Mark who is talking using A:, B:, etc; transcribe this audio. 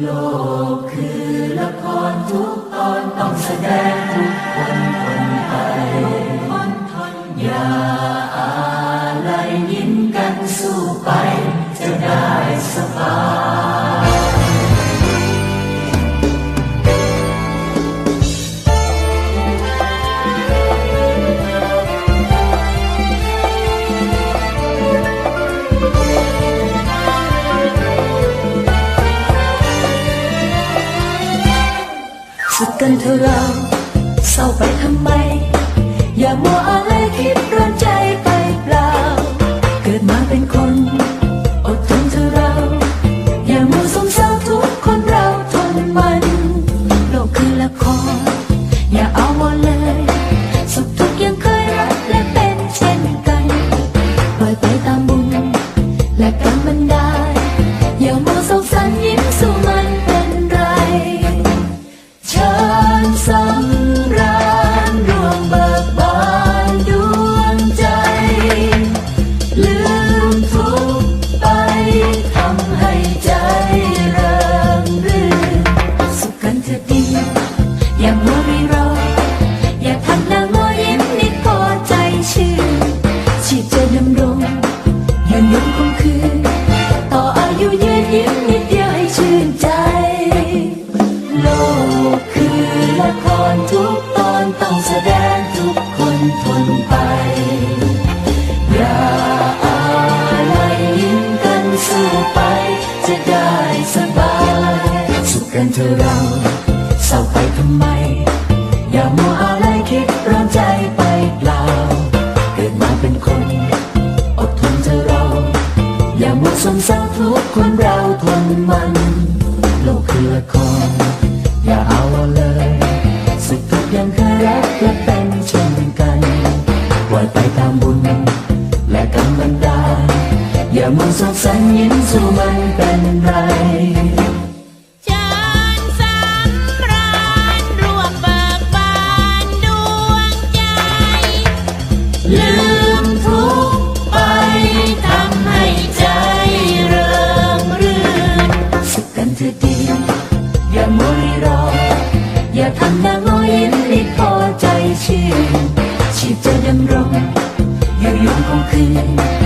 A: โลกคือละครทุกตอนต้องแสดงทุกคนคน สุดกันเธอเราเศร้าไปทำไม อย่ามัวอะไรคิดร้อนใจไปเปล่า เกิดมาเป็นคนอดทนเธอเรา อย่ามัวสงเศร้าทุกคนเราทนมัน โลกคือละครอย่าเอาวอนเลย ยุยืนยิ้มนิดเดียวให้ชื่นใจ โลกคือละครทุกตอนต้องแสดงทุกคนทนไปอย่าอะไรยิ้มกันสู้ไป จะได้สบาย สุขกันเธอเราเศร้าไปทำไม อย่ามัวอะไรคิดร้อนใจไป อย่ามัวสงเศร้าทุกคนเราทนมัน โลกคือละครอย่าเอาเลย สุขทุกข์ยังเคยรักและเป็นเช่นกันปล่อยไปตามบุญและกรรมบันดาลอย่ามัวสงสัยยิ้มสู้มันเป็นไร อย่ามัวรอ อย่าทำหน้างอยินมไม่พอใจชีวิตชีพจะดำรงอยู่ยงคงคืน